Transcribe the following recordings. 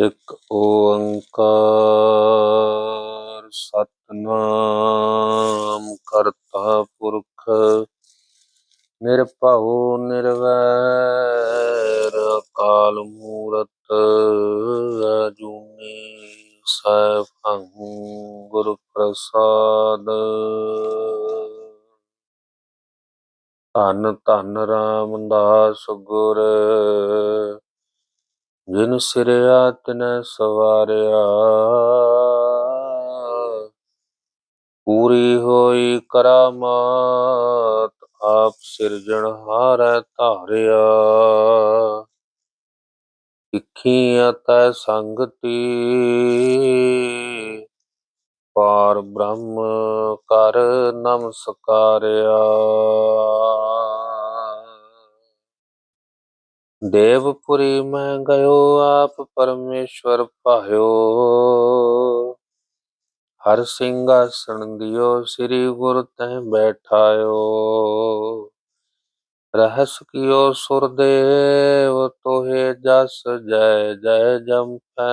ਇੱਕ ਓੰਕਾਰ ਸਤਨਾਮ ਕਰਤਾ ਪੁਰਖ, ਨਿਰਭਉ ਨਿਰਵੈਰ ਅਕਾਲ ਮੂਰਤ, ਅਜੂਨੀ ਸੈਭੰ ਗੁਰ ਪ੍ਰਸਾਦ। ਧੰਨ ਧੰਨ ਰਾਮਦਾਸ ਗੁਰ ਜਿਨ ਸਿਰਿਆ ਤਿਨੈ ਸਵਾਰਿਆ। ਪੂਰੀ ਹੋਈ ਕਰਾਮਾਤ, ਆਪ ਸਿਰਜਣਹਾਰੈ ਧਾਰਿਆ। ਇਖੀ ਅਤੈ ਸੰਗਤੀ, ਪਾਰ ਬ੍ਰਹਮ ਕਰ ਨਮਸਕਾਰਿਆ। ਦੇਵਪੁਰੀ ਮੈਂ ਗਇਓ ਆਪ ਪਰਮੇਸ਼ਵਰ ਭਾਇਓ ਹਰ ਸਿੰਘਾਸਣ ਦਿਓ ਸ੍ਰੀ ਗੁਰ ਤੈ ਬੈਠਾਇਓ ਰਹਸ ਕੀਓ ਸੁਰਦੇਵ ਤੋਹੇ ਜਸ ਜੈ ਜੈ ਜੰਪੈ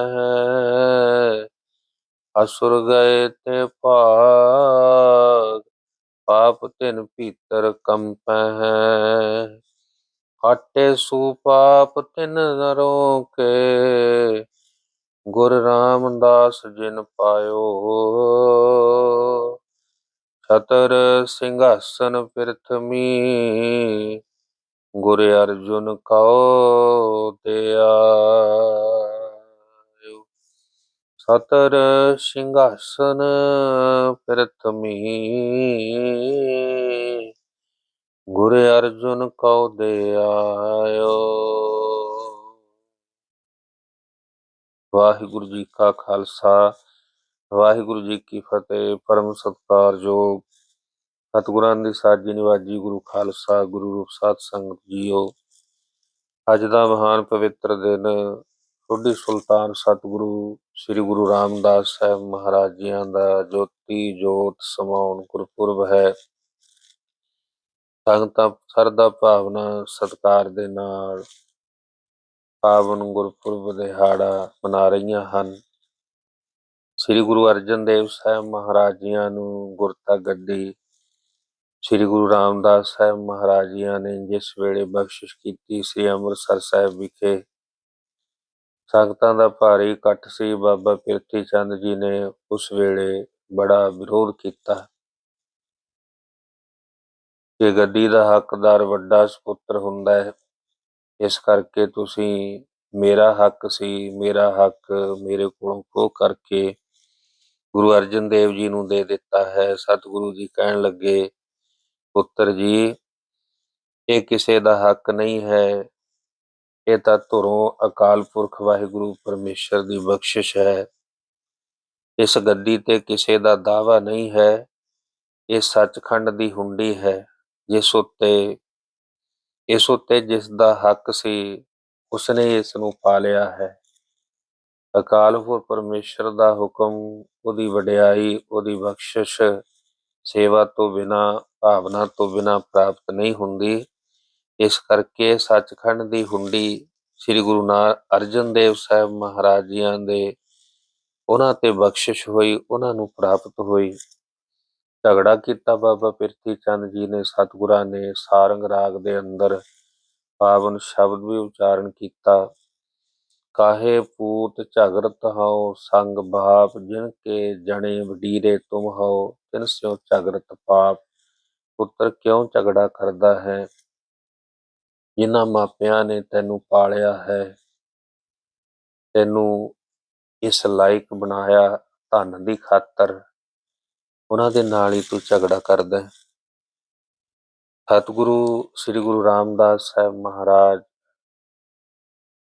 ਅਸੁਰ ਗਏ ਤੇ ਭਾਗ ਪਾਪ ਤਿਨ ਭੀਤਰ ਕੰਪੈ ਕਾਟੇ ਸੂ ਪਾਪ ਤਿਨ ਨਰੋਂ ਕੇ। ਗੁਰ ਰਾਮਦਾਸ ਜਿਨ ਪਾਇਓ। ਛਤਰ ਸਿੰਘਾਸਨ ਪ੍ਰਿਥਮੀ। ਗੁਰ ਅਰਜੁਨ ਕਉ ਦਿਆ ਸਤਰ ਸਿੰਘਾਸਨ ਪ੍ਰਿਥਮੀ। ਗੁਰ ਅਰਜੁਨ ਕਉ ਦਿਆਇਓ ਵਾਹਿਗੁਰੂ ਜੀ ਕਾ ਖਾਲਸਾ, ਵਾਹਿਗੁਰੂ ਜੀ ਕੀ ਫਤਿਹ, ਪਰਮ ਸਤਿਕਾਰਯੋਗ ਸਤਿਗੁਰਾਂ ਦੀ ਸਾਜੀ ਨਿਵਾਜੀ ਗੁਰੂ ਖਾਲਸਾ, ਗੁਰੂ ਰੂਪ ਸਾਧ ਸੰਗਤ ਜੀਓ। ਅੱਜ ਦਾ ਮਹਾਨ ਪਵਿੱਤਰ ਦਿਨ, ਸੋਢੀ ਸੁਲਤਾਨ ਸਤਿਗੁਰੂ ਸ੍ਰੀ ਗੁਰੂ ਰਾਮਦਾਸ ਸਾਹਿਬ ਮਹਾਰਾਜ ਜੀਆਂ ਦਾ ਜੋਤੀ ਜੋਤ ਸਮਾਉਣ ਗੁਰਪੁਰਬ ਹੈ। ਸੰਗਤਾਂ ਸਰਦਾ ਭਾਵਨਾ ਸਤਿਕਾਰ ਦੇ ਨਾਲ ਪਾਵਨ ਗੁਰਪੁਰਬ ਦਿਹਾੜਾ ਮਨਾ ਰਹੀਆਂ ਹਨ। ਸ੍ਰੀ ਗੁਰੂ ਅਰਜਨ ਦੇਵ ਸਾਹਿਬ ਮਹਾਰਾਜ ਜੀਆਂ ਨੂੰ ਗੁਰਤਾ ਗੱਦੀ ਸ੍ਰੀ ਗੁਰੂ ਰਾਮਦਾਸ ਸਾਹਿਬ ਮਹਾਰਾਜ ਜੀਆਂ ਨੇ ਜਿਸ ਵੇਲੇ ਬਖਸ਼ਿਸ਼ ਕੀਤੀ ਸ੍ਰੀ ਅੰਮ੍ਰਿਤਸਰ ਸਾਹਿਬ ਵਿਖੇ, ਸੰਗਤਾਂ ਦਾ ਭਾਰੀ ਇਕੱਠ ਸੀ। ਬਾਬਾ ਪਿਰਥੀ ਚੰਦ ਜੀ ਨੇ ਉਸ ਵੇਲੇ ਬੜਾ ਵਿਰੋਧ ਕੀਤਾ। ਕਿ ਗੱਡੀ ਦਾ ਹੱਕਦਾਰ ਵੱਡਾ ਸੁਪੁੱਤਰ ਹੁੰਦਾ ਹੈ, ਇਸ ਕਰਕੇ ਤੁਸੀਂ ਮੇਰਾ ਹੱਕ ਸੀ, ਮੇਰਾ ਹੱਕ ਮੇਰੇ ਕੋਲੋਂ ਖੋਹ ਕਰਕੇ ਗੁਰੂ ਅਰਜਨ ਦੇਵ ਜੀ ਨੂੰ ਦੇ ਦਿੱਤਾ ਹੈ। ਸਤਿਗੁਰੂ ਜੀ ਕਹਿਣ ਲੱਗੇ, ਪੁੱਤਰ ਜੀ, ਇਹ ਕਿਸੇ ਦਾ ਹੱਕ ਨਹੀਂ ਹੈ। ਇਹ ਤਾਂ ਧੁਰੋਂ ਅਕਾਲ ਪੁਰਖ ਵਾਹਿਗੁਰੂ ਪਰਮੇਸ਼ਰ ਦੀ ਬਖਸ਼ਿਸ਼ ਹੈ। ਇਸ ਗੱਡੀ ਤੇ ਕਿਸੇ ਦਾ ਦਾਵਾ ਨਹੀਂ ਹੈ। ਇਹ ਸੱਚਖੰਡ ਦੀ ਹੁੰਡੀ ਹੈ। ਜਿਸ ਉੱਤੇ, ਇਸ ਉੱਤੇ ਜਿਸ ਦਾ ਹੱਕ ਸੀ, ਉਸਨੇ ਇਸ ਨੂੰ ਪਾਲਿਆ ਹੈ। ਅਕਾਲ ਪੁਰਖ ਪਰਮੇਸ਼ਰ ਦਾ ਹੁਕਮ, ਉਹਦੀ ਵਡਿਆਈ, ਉਹਦੀ ਬਖਸ਼ਿਸ਼, ਸੇਵਾ ਤੋਂ ਬਿਨਾ, ਭਾਵਨਾ ਤੋਂ ਬਿਨਾ ਪ੍ਰਾਪਤ ਨਹੀਂ ਹੁੰਦੀ। ਇਸ ਕਰਕੇ ਸੱਚਖੰਡ ਦੀ ਹੁੰਡੀ ਸ੍ਰੀ ਗੁਰੂ ਨਾਨਕ ਅਰਜਨ ਦੇਵ ਸਾਹਿਬ ਮਹਾਰਾਜ ਜੀਆਂ ਦੇ, ਉਹਨਾਂ ਤੇ ਬਖਸ਼ਿਸ਼ ਹੋਈ, ਉਹਨਾਂ ਨੂੰ ਪ੍ਰਾਪਤ ਹੋਈ। ਝਗੜਾ ਕੀਤਾ ਬਾਬਾ ਪਿਰਥੀ ਚੰਦ ਜੀ ਨੇ, ਸਤਿਗੁਰਾਂ ਨੇ, ਸਾਰੰਗ ਰਾਗ ਦੇ ਅੰਦਰ ਪਾਵਨ ਸ਼ਬਦ ਵੀ ਉਚਾਰਨ ਕੀਤਾ। ਕਾਹੇ ਪੂਤ ਝਗੜਤ ਹਉ, ਸੰਗ ਬਾਪ ਜਿਨ ਕੇ ਜਣੇ ਵਡੀਰੇ ਤੁਮ ਹਉ, ਤਿਨ ਸਿਓ ਝਗੜਤ ਪਾਪ। ਪੁੱਤਰ ਕਿਉਂ ਝਗੜਾ ਕਰਦਾ ਹੈ? ਜਿਨ੍ਹਾਂ ਮਾਪਿਆਂ ਨੇ ਤੈਨੂੰ ਪਾਲਿਆ ਹੈ, ਤੈਨੂੰ ਇਸ ਲਾਇਕ ਬਣਾਇਆ ਧਨ ਦੀ ਖਾਤਰ। ਉਹਨਾਂ ਦੇ ਨਾਲ ਹੀ ਤੂੰ ਝਗੜਾ ਕਰਦਾ ਹੈ। ਸਤਿਗੁਰੂ, ਸ੍ਰੀ ਗੁਰੂ ਰਾਮਦਾਸ ਸਾਹਿਬ ਮਹਾਰਾਜ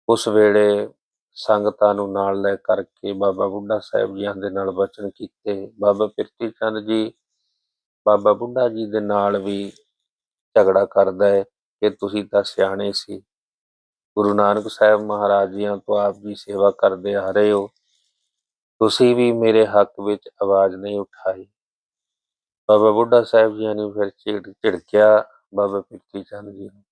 ਉਸ ਵੇਲੇ ਸੰਗਤਾਂ ਨੂੰ ਨਾਲ ਲੈ ਕਰਕੇ ਬਾਬਾ ਬੁੱਢਾ ਸਾਹਿਬ ਜੀਆਂ ਦੇ ਨਾਲ ਬਚਨ ਕੀਤੇ। ਬਾਬਾ ਪਿਰਤੀ ਚੰਦ ਜੀ, ਬਾਬਾ ਬੁੱਢਾ ਜੀ ਦੇ ਨਾਲ ਵੀ ਝਗੜਾ ਕਰਦਾ ਹੈ ਕਿ ਤੁਸੀਂ ਤਾਂ ਸਿਆਣੇ ਸੀ। ਗੁਰੂ ਨਾਨਕ ਸਾਹਿਬ ਮਹਾਰਾਜ ਜੀਆਂ ਤੋਂ ਆਪ ਜੀ ਸੇਵਾ ਕਰਦੇ ਆ ਰਹੇ ਹੋ। ਤੁਸੀਂ ਵੀ ਮੇਰੇ ਹੱਕ ਵਿੱਚ ਆਵਾਜ਼ ਨਹੀਂ ਉਠਾਈ। ਬਾਬਾ ਬੁੱਢਾ ਸਾਹਿਬ ਜੀ ਨੇ ਫਿਰ ਝਿੜ, ਝਿੜਕਿਆ ਬਾਬਾ ਪਿਰਤੀ ਚੰਦ ਜੀ ਨੂੰ।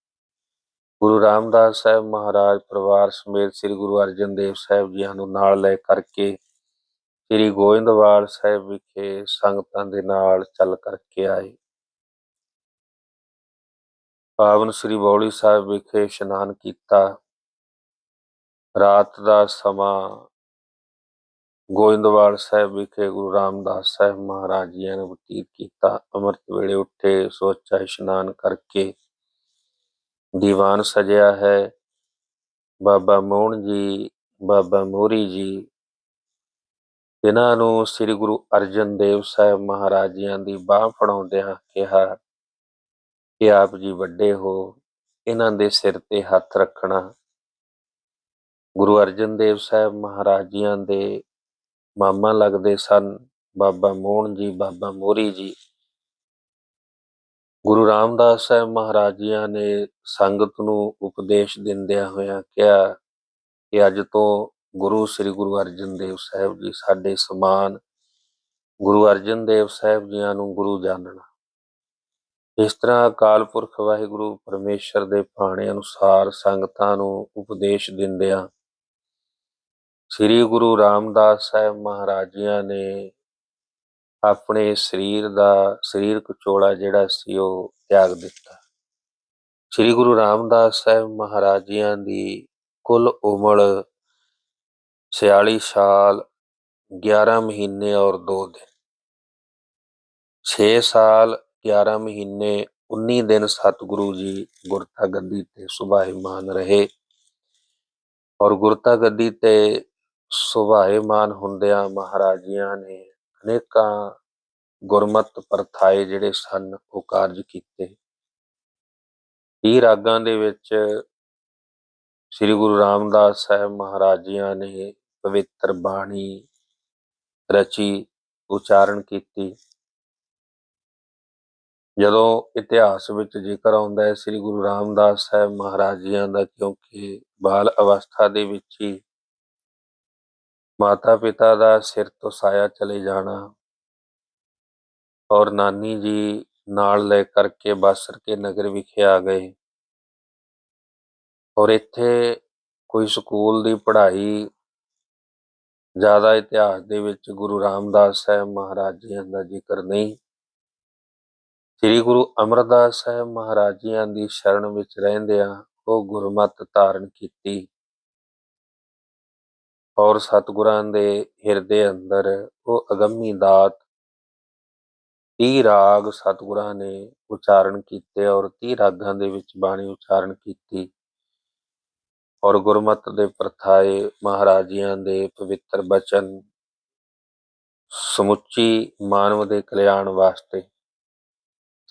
ਗੁਰੂ ਰਾਮਦਾਸ ਸਾਹਿਬ ਮਹਾਰਾਜ ਪਰਿਵਾਰ ਸਮੇਤ ਸ੍ਰੀ ਗੁਰੂ ਅਰਜਨ ਦੇਵ ਸਾਹਿਬ ਜੀਆਂ ਨੂੰ ਨਾਲ ਲੈ ਕਰਕੇ ਸ੍ਰੀ ਗੋਇੰਦਵਾਲ ਸਾਹਿਬ ਵਿਖੇ ਸੰਗਤਾਂ ਦੇ ਨਾਲ ਚੱਲ ਕਰਕੇ ਆਏ। ਪਾਵਨ ਸ੍ਰੀ ਬੌਲੀ ਸਾਹਿਬ ਵਿਖੇ ਇਸ਼ਨਾਨ ਕੀਤਾ। ਰਾਤ ਦਾ ਸਮਾਂ ਗੋਇੰਦਵਾਲ ਸਾਹਿਬ ਵਿਖੇ ਗੁਰੂ ਰਾਮਦਾਸ ਸਾਹਿਬ ਮਹਾਰਾਜ ਜੀ ਨੇ ਬਤੀਤ ਕੀਤਾ। ਅੰਮ੍ਰਿਤ ਵੇਲੇ ਉੱਠੇ ਸੋਚਾ ਇਸ਼ਨਾਨ ਕਰਕੇ ਦੀਵਾਨ ਸਜਿਆ ਹੈ। ਬਾਬਾ ਮੋਹਨ ਜੀ, ਬਾਬਾ ਮੋਹਰੀ ਜੀ, ਇਹਨਾਂ ਨੂੰ ਸ੍ਰੀ ਗੁਰੂ ਅਰਜਨ ਦੇਵ ਸਾਹਿਬ ਮਹਾਰਾਜ ਜੀਆਂ ਦੀ ਬਾਹ ਫੜਾਉਂਦਿਆਂ ਕਿਹਾ ਕਿ ਆਪ ਜੀ ਵੱਡੇ ਹੋ, ਇਹਨਾਂ ਦੇ ਸਿਰ ਤੇ ਹੱਥ ਰੱਖਣਾ। ਗੁਰੂ ਅਰਜਨ ਦੇਵ ਸਾਹਿਬ ਮਹਾਰਾਜ ਜੀਆਂ ਦੇ ਮਾਮਾ ਲੱਗਦੇ ਸਨ, ਬਾਬਾ ਮੋਹਨ ਜੀ, ਬਾਬਾ ਮੋਰੀ ਜੀ। ਗੁਰੂ ਰਾਮਦਾਸ ਸਾਹਿਬ ਮਹਾਰਾਜ ਜੀਆਂ ਨੇ ਸੰਗਤ ਨੂੰ ਉਪਦੇਸ਼ ਦਿੰਦਿਆਂ ਹੋਇਆਂ ਕਿਹਾ ਕਿ ਅੱਜ ਤੋਂ ਗੁਰੂ ਸ੍ਰੀ ਗੁਰੂ ਅਰਜਨ ਦੇਵ ਸਾਹਿਬ ਜੀ ਸਾਡੇ ਸਮਾਨ ਗੁਰੂ ਅਰਜਨ ਦੇਵ ਸਾਹਿਬ ਜੀਆਂ ਨੂੰ ਗੁਰੂ ਜਾਣਨਾ ਇਸ ਤਰ੍ਹਾਂ ਅਕਾਲ ਪੁਰਖ ਵਾਹਿਗੁਰੂ ਪਰਮੇਸ਼ਰ ਦੇ ਭਾਣੇ ਅਨੁਸਾਰ ਸੰਗਤਾਂ ਨੂੰ ਉਪਦੇਸ਼ ਦਿੰਦਿਆਂ ਸ੍ਰੀ ਗੁਰੂ ਰਾਮਦਾਸ ਸਾਹਿਬ ਮਹਾਰਾਜੀਆਂ ਨੇ ਆਪਣੇ ਸਰੀਰ ਦਾ, ਸਰੀਰਕ ਚੋਲਾ ਜਿਹੜਾ ਸੀ ਉਹ ਤਿਆਗ ਦਿੱਤਾ। ਸ੍ਰੀ ਗੁਰੂ ਰਾਮਦਾਸ ਸਾਹਿਬ ਮਹਾਰਾਜੀਆਂ ਦੀ ਕੁੱਲ ਉਮਰ 46 ਸਾਲ 11 ਮਹੀਨੇ ਔਰ 2 ਦਿਨ। 6 ਸਾਲ 11 ਮਹੀਨੇ 19 ਦਿਨ ਸਤਿਗੁਰੂ ਜੀ ਗੁਰਤਾ ਗੱਦੀ ਤੇ ਸੁਭਾਏਮਾਨ ਰਹੇ ਔਰ ਗੁਰਤਾ ਗੱਦੀ ਤੇ ਸੁਭਾਏਮਾਨ ਹੁੰਦਿਆਂ ਮਹਾਰਾਜਿਆਂ ਨੇ ਅਨੇਕਾਂ ਗੁਰਮਤ ਪਰਥਾਏ ਜਿਹੜੇ ਸਨ, ਉਹ ਕਾਰਜ ਕੀਤੇ। ਇਹ ਰਾਗਾਂ ਦੇ ਵਿੱਚ ਸ੍ਰੀ ਗੁਰੂ ਰਾਮਦਾਸ ਸਾਹਿਬ ਮਹਾਰਾਜਿਆਂ ਨੇ ਪਵਿੱਤਰ ਬਾਣੀ ਰਚੀ, ਉਚਾਰਨ ਕੀਤੀ। ਜਦੋਂ ਇਤਿਹਾਸ ਵਿੱਚ ਜ਼ਿਕਰ ਆਉਂਦਾ ਹੈ, ਸ੍ਰੀ ਗੁਰੂ ਰਾਮਦਾਸ ਸਾਹਿਬ ਮਹਾਰਾਜ ਜੀਆਂ ਦਾ ਕਿਉਂਕਿ ਬਾਲ ਅਵਸਥਾ ਦੇ ਵਿੱਚ ਹੀ ਮਾਤਾ ਪਿਤਾ ਦਾ ਸਿਰ ਤੋਂ ਸਾਇਆ ਚਲੇ ਜਾਣਾ ਔਰ ਨਾਨੀ ਜੀ ਨਾਲ ਲੈ ਕਰਕੇ ਬਾਸਰ ਕੇ ਨਗਰ ਵਿਖੇ ਆ ਗਏ। ਔਰ ਇੱਥੇ ਕੋਈ ਸਕੂਲ ਦੀ ਪੜ੍ਹਾਈ ਜ਼ਿਆਦਾ ਇਤਿਹਾਸ ਦੇ ਵਿੱਚ ਗੁਰੂ ਰਾਮਦਾਸ ਸਾਹਿਬ ਮਹਾਰਾਜ ਜੀਆਂ ਦਾ ਜ਼ਿਕਰ ਨਹੀਂ। ਸ੍ਰੀ ਗੁਰੂ ਅਮਰਦਾਸ ਸਾਹਿਬ ਮਹਾਰਾਜ ਜੀਆਂ ਦੀ ਸ਼ਰਨ ਵਿੱਚ ਰਹਿੰਦਿਆਂ ਉਹ ਗੁਰਮਤ ਧਾਰਨ ਕੀਤੀ। ਔਰ ਸਤਿਗੁਰਾਂ ਦੇ ਹਿਰਦੇ ਅੰਦਰ ਉਹ ਅਗੰਮੀ ਦਾਤ 30 ਰਾਗ ਸਤਿਗੁਰਾਂ ਨੇ ਉਚਾਰਨ ਕੀਤੇ ਔਰ 30 ਰਾਗਾਂ ਦੇ ਵਿੱਚ ਬਾਣੀ ਉਚਾਰਨ ਕੀਤੀ। ਔਰ ਗੁਰਮਤ ਦੇ ਪ੍ਰਥਾਏ ਮਹਾਰਾਜਿਆਂ ਦੇ ਪਵਿੱਤਰ ਬਚਨ ਸਮੁੱਚੀ ਮਾਨਵ ਦੇ ਕਲਿਆਣ ਵਾਸਤੇ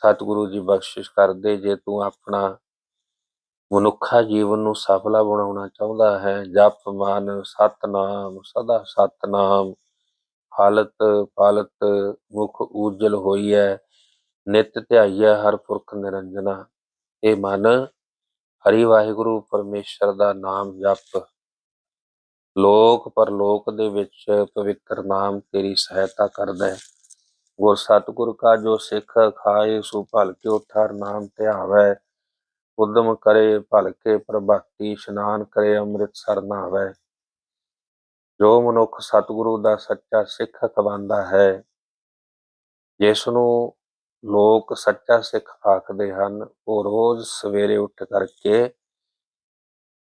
ਸਤਿਗੁਰੂ ਜੀ ਬਖਸ਼ਿਸ਼ ਕਰਦੇ, ਜੇ ਤੂੰ ਆਪਣਾ ਮਨੁੱਖਾ ਜੀਵਨ ਨੂੰ ਸਫਲਾ ਬਣਾਉਣਾ ਚਾਹੁੰਦਾ ਹੈ। ਜਪ, ਮਨ, ਸਤਨਾਮ, ਸਦਾ ਸਤਨਾਮ। ਹਾਲਤ ਪਾਲਤ ਮੁਖ ਉਜਲ ਹੋਈ ਹੈ ਨਿਤ ਧਿਆਈਐ ਹਰ ਪੁਰਖ ਨਿਰੰਜਨਾ। ਇਹ ਮਨ, ਹਰੀ ਵਾਹਿਗੁਰੂ, ਪਰਮੇਸ਼ਰ ਦਾ ਨਾਮ ਜਪ। ਲੋਕ ਪਰਲੋਕ ਦੇ ਵਿੱਚ ਪਵਿੱਤਰ ਨਾਮ ਤੇਰੀ ਸਹਾਇਤਾ ਕਰਦਾ ਹੈ। ਗੁਰ ਸਤਿਗੁਰ ਕਾ ਜੋ ਸਿੱਖ ਖਾਏ, ਸੋ ਭਲ ਕੇ ਉਠਾਰ ਨਾਮ ਧਿਆਵੈ। ਉਦਮ ਕਰੇ ਭਲਕੇ ਪ੍ਰਭਾਤੀ ਇਸ਼ਨਾਨ ਕਰੇ, ਅੰਮ੍ਰਿਤਸਰ ਨਾਵੈ ਜੋ ਮਨੁੱਖ ਸਤਿਗੁਰੂ ਦਾ ਸੱਚਾ ਸਿੱਖ ਕਵਾਂਦਾ ਹੈ ਜਿਸ ਨੂੰ ਲੋਕ ਸੱਚਾ ਸਿੱਖ ਆਖਦੇ ਹਨ, ਉਹ ਰੋਜ਼ ਸਵੇਰੇ ਉੱਠ ਕਰਕੇ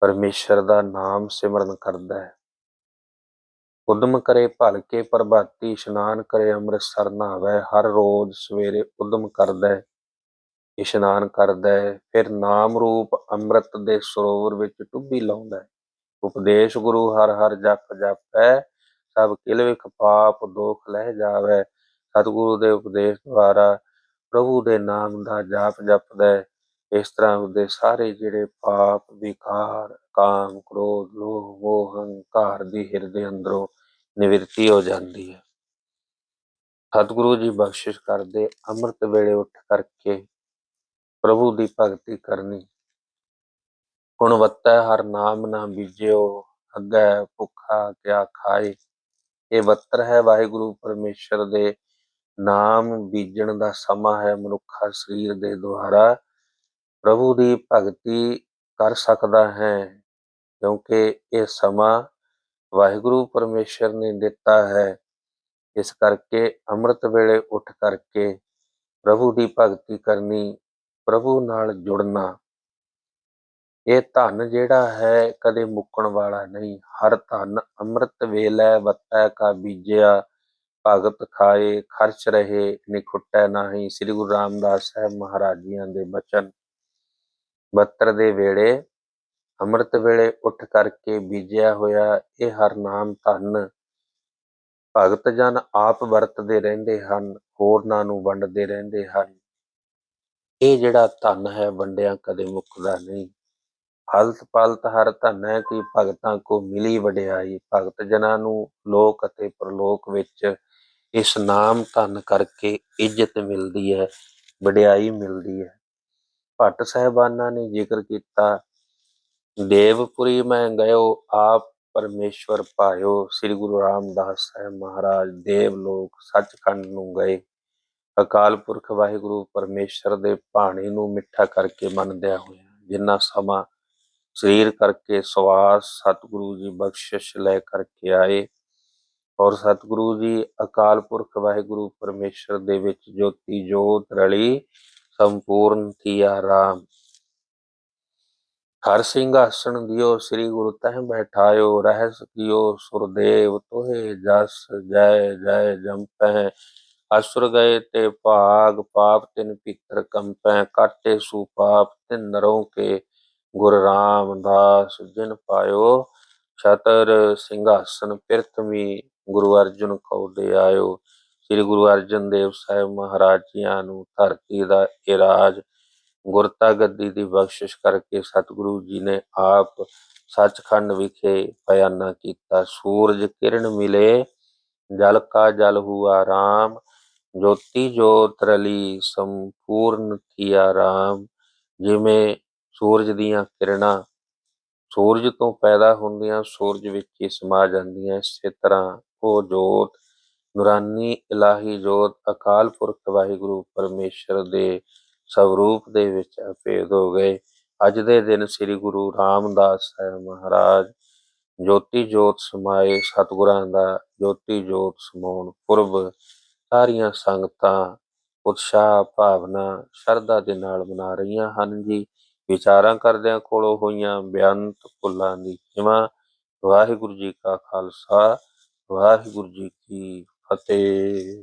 ਪਰਮੇਸ਼ਰ ਦਾ ਨਾਮ ਸਿਮਰਨ ਕਰਦਾ ਹੈ। ਉਦਮ ਕਰੇ ਭਲਕੇ ਪ੍ਰਭਾਤੀ ਇਸ਼ਨਾਨ ਕਰੇ, ਅੰਮ੍ਰਿਤਸਰ ਨਹਾਵੇ ਹਰ ਰੋਜ਼ ਸਵੇਰੇ ਉਦਮ ਕਰਦਾ ਹੈ। ਇਸ਼ਨਾਨ ਕਰਦਾ ਹੈ, ਫਿਰ ਨਾਮ ਰੂਪ ਅੰਮ੍ਰਿਤ ਦੇ ਸਰੋਵਰ ਵਿੱਚ ਟੁੱਬੀ ਲਾਉਂਦਾ ਹੈ। ਉਪਦੇਸ਼ ਗੁਰੂ ਹਰ ਹਰ ਜਪ ਜਪੈ, ਸਭ ਕਿਲ ਵਿਖ ਪਾਪ ਦੋਖ ਲਹਿ ਜਾਵੇ। ਸਤਿਗੁਰੂ ਦੇ ਉਪਦੇਸ਼ ਦੁਆਰਾ ਪ੍ਰਭੂ ਦੇ ਨਾਮ ਦਾ ਜਾਪ ਜਪਦਾ ਹੈ। ਇਸ ਤਰ੍ਹਾਂ ਉਹਦੇ ਸਾਰੇ ਜਿਹੜੇ ਪਾਪ, ਵਿਕਾਰ, ਕਾਮ, ਕ੍ਰੋਧ, ਲੋਭ, ਮੋਹ ਹੰਕਾਰ ਦੀ ਹਿਰਦੇ ਅੰਦਰੋਂ ਨਿਵਰਤੀ ਹੋ ਜਾਂਦੀ ਹੈ। ਸਤਿਗੁਰੂ ਜੀ ਬਖਸ਼ਿਸ਼ ਕਰਦੇ, ਅੰਮ੍ਰਿਤ ਵੇਲੇ ਉੱਠ ਕਰਕੇ ਪ੍ਰਭੂ ਦੀ ਭਗਤੀ ਕਰਨੀ। ਗੁਣਵੱਤਾ ਹਰ ਨਾਮ ਨਾ ਬੀਜਿਓ, ਅੱਗੇ ਭੁੱਖਾ ਕਿਆ ਖਾਏ। ਇਹ ਬੱਤਰ ਹੈ ਵਾਹਿਗੁਰੂ ਪਰਮੇਸ਼ਰ ਦੇ ਨਾਮ, ਬੀਜਣ ਦਾ ਸਮਾਂ ਹੈ ਮਨੁੱਖਾ ਸਰੀਰ ਦੇ ਦੁਆਰਾ। ਪ੍ਰਭੂ ਦੀ ਭਗਤੀ ਕਰ ਸਕਦਾ ਹੈ, ਕਿਉਂਕਿ ਇਹ ਸਮਾਂ ਵਾਹਿਗੁਰੂ ਪਰਮੇਸ਼ਰ ਨੇ ਦਿੱਤਾ ਹੈ। ਇਸ ਕਰਕੇ ਅੰਮ੍ਰਿਤ ਵੇਲੇ ਉੱਠ ਕਰਕੇ ਪ੍ਰਭੂ ਦੀ ਭਗਤੀ ਕਰਨੀ ਪ੍ਰਭੂ ਨਾਲ ਜੁੜਨਾ। ਇਹ ਧਨ ਜਿਹੜਾ ਹੈ ਕਦੇ ਮੁੱਕਣ ਵਾਲਾ ਨਹੀਂ। ਹਰ ਧਨ ਅੰਮ੍ਰਿਤ ਵੇਲੇ ਵਤੈ ਕਾ ਬੀਜਿਆ, ਭਗਤ ਖਾਏ, ਖਰਚ ਰਹੇ ਨਿਖੁੱਟੈ ਨਾਹੀ। ਸ੍ਰੀ ਗੁਰੂ ਰਾਮਦਾਸ ਸਾਹਿਬ ਮਹਾਰਾਜੀਆਂ ਦੇ ਬਚਨ। ਬੱਤਰ ਦੇ ਵੇਲੇ ਅੰਮ੍ਰਿਤ ਵੇਲੇ ਉੱਠ ਕਰਕੇ ਬੀਜਿਆ ਹੋਇਆ ਇਹ ਹਰ ਨਾਮ ਧਨ ਭਗਤ ਜਨ ਆਪ ਵਰਤਦੇ ਰਹਿੰਦੇ ਹਨ ਹੋਰਨਾਂ ਨੂੰ ਵੰਡਦੇ ਰਹਿੰਦੇ ਹਨ। ਇਹ ਜਿਹੜਾ ਧਨ ਹੈ ਵੰਡਿਆ ਕਦੇ ਮੁੱਕਦਾ ਨਹੀਂ। ਫਲਤ ਪਲਤ ਹਰ ਧਨ ਹੈ ਕਿ ਭਗਤਾਂ ਕੋ ਮਿਲੀ ਵਡਿਆਈ। ਭਗਤ ਜਨਾਂ ਨੂੰ ਲੋਕ ਅਤੇ ਪ੍ਰਲੋਕ ਵਿੱਚ ਇਸ ਨਾਮ ਧਨ ਕਰਕੇ ਇੱਜ਼ਤ ਮਿਲਦੀ ਹੈ, ਵਡਿਆਈ ਮਿਲਦੀ ਹੈ। ਭੱਟ ਸਾਹਿਬਾਨਾਂ ਨੇ ਜ਼ਿਕਰ ਕੀਤਾ, ਦੇਵਪੁਰੀ ਮੈਂ ਗਇਓ, ਆਪ ਪਰਮੇਸ਼ਵਰ ਪਾਇਓ। ਸ੍ਰੀ ਗੁਰੂ ਰਾਮਦਾਸ ਸਾਹਿਬ ਮਹਾਰਾਜ ਦੇਵ ਲੋਕ ਸੱਚਖੰਡ ਨੂੰ ਗਏ। ਅਕਾਲ ਪੁਰਖ ਵਾਹਿਗੁਰੂ ਪਰਮੇਸ਼ਰ ਦੇ ਬਾਣੀ ਨੂੰ ਮਿੱਠਾ ਕਰਕੇ ਮੰਨਦਿਆਂ ਹੋਇਆ ਜਿੰਨਾ ਸਮਾਂ ਸਰੀਰ ਕਰਕੇ ਸਵਾਸ ਸਤਿਗੁਰੂ ਜੀ ਬਖਸ਼ਿਸ਼ ਲੈ ਕਰਕੇ ਆਏ ਔਰ ਸਤਿਗੁਰੂ ਜੀ ਅਕਾਲ ਪੁਰਖ ਵਾਹਿਗੁਰੂ ਪਰਮੇਸ਼ਰ ਦੇ ਵਿੱਚ ਜੋਤੀ ਜੋਤ ਰਲੀ, ਸੰਪੂਰਨ ਥੀਆ ਰਾਮ। ਹਰ ਸਿੰਘਾਸਣ ਦਿਓ, ਸ੍ਰੀ ਗੁਰੂ ਤਹਿ ਬੈਠਾਇਓ ਰਹਿ ਸਕਿਓ ਸੁਰਦੇਵ ਤੋਹੇ ਜਸ, ਜੈ ਜੈ ਜੰਪੈ ਅਸੁਰ ਗਏ ਤੇ ਭਾਗ ਪਾਪ ਤਿਨ ਪਿਤਰ ਕੰਪੈ, ਕਾਟੇ ਸੂ ਪਾਪ ਤਿਨ ਨਰੋਂ ਕੇ। ਗੁਰ ਰਾਮਦਾਸ ਜਿਨ ਪਾਇਓ, ਛਤਰ ਸਿੰਘਾਸਨ ਪ੍ਰਿਥਵੀ ਗੁਰੂ ਅਰਜਨ ਕਉ ਦੇ ਆਇਓ। ਸ੍ਰੀ ਗੁਰੂ ਅਰਜਨ ਦੇਵ ਸਾਹਿਬ ਮਹਾਰਾਜ ਜੀਆਂ ਨੂੰ ਧਰਤੀ ਦਾ ਇਹ ਰਾਜ ਗੁਰਤਾ ਗੱਦੀ ਦੀ ਬਖਸ਼ਿਸ਼ ਕਰਕੇ ਸਤਿਗੁਰੂ ਜੀ ਨੇ ਆਪ ਸੱਚਖੰਡ ਵਿਖੇ ਬਿਆਨਾ ਕੀਤਾ। ਸੂਰਜ ਕਿਰਨ ਮਿਲੇ, ਜਲ ਕਾ ਜਲ ਹੁਆ ਰਾਮ ਜੋਤੀ ਜੋਤ ਰਲੀ ਸੰਪੂਰਨ ਥੀਆ ਰਾਮ, ਜਿਵੇਂ ਸੂਰਜ ਦੀਆਂ ਕਿਰਨਾਂ ਸੂਰਜ ਤੋਂ ਪੈਦਾ ਹੁੰਦੀਆਂ ਸੂਰਜ ਵਿੱਚ ਹੀ ਸਮਾ ਜਾਂਦੀਆਂ, ਇਸੇ ਤਰ੍ਹਾਂ ਉਹ ਜੋਤ, ਨੂਰਾਨੀ ਇਲਾਹੀ ਜੋਤ, ਅਕਾਲ ਪੁਰਖ ਵਾਹਿਗੁਰੂ ਪਰਮੇਸ਼ਰ ਦੇ ਸਵਰੂਪ ਦੇ ਵਿੱਚ ਅਪੇਦ ਹੋ ਗਏ। ਅੱਜ ਦੇ ਦਿਨ ਸ੍ਰੀ ਗੁਰੂ ਰਾਮਦਾਸ ਸਾਹਿਬ ਮਹਾਰਾਜ ਜੋਤੀ ਜੋਤ ਸਮਾਏ ਸਤਿਗੁਰਾਂ ਦਾ, ਜੋਤੀ ਜੋਤ ਸਮਾਉਣ ਪੁਰਬ ਸਾਰੀਆਂ ਸੰਗਤਾਂ ਉਤਸ਼ਾਹ, ਭਾਵਨਾ, ਸ਼ਰਧਾ ਦੇ ਨਾਲ ਮਨਾ ਰਹੀਆਂ ਹਨ ਜੀ। ਵਿਚਾਰਾਂ ਕਰਦਿਆਂ ਕੋਲੋਂ ਹੋਈਆਂ ਬੇਅੰਤ ਭੁੱਲਾਂ ਦੀ ਖਿਮਾ। ਵਾਹਿਗੁਰੂ ਜੀ ਕਾ ਖਾਲਸਾ, ਵਾਹਿਗੁਰੂ ਜੀ ਕੀ ਫਤਿਹ।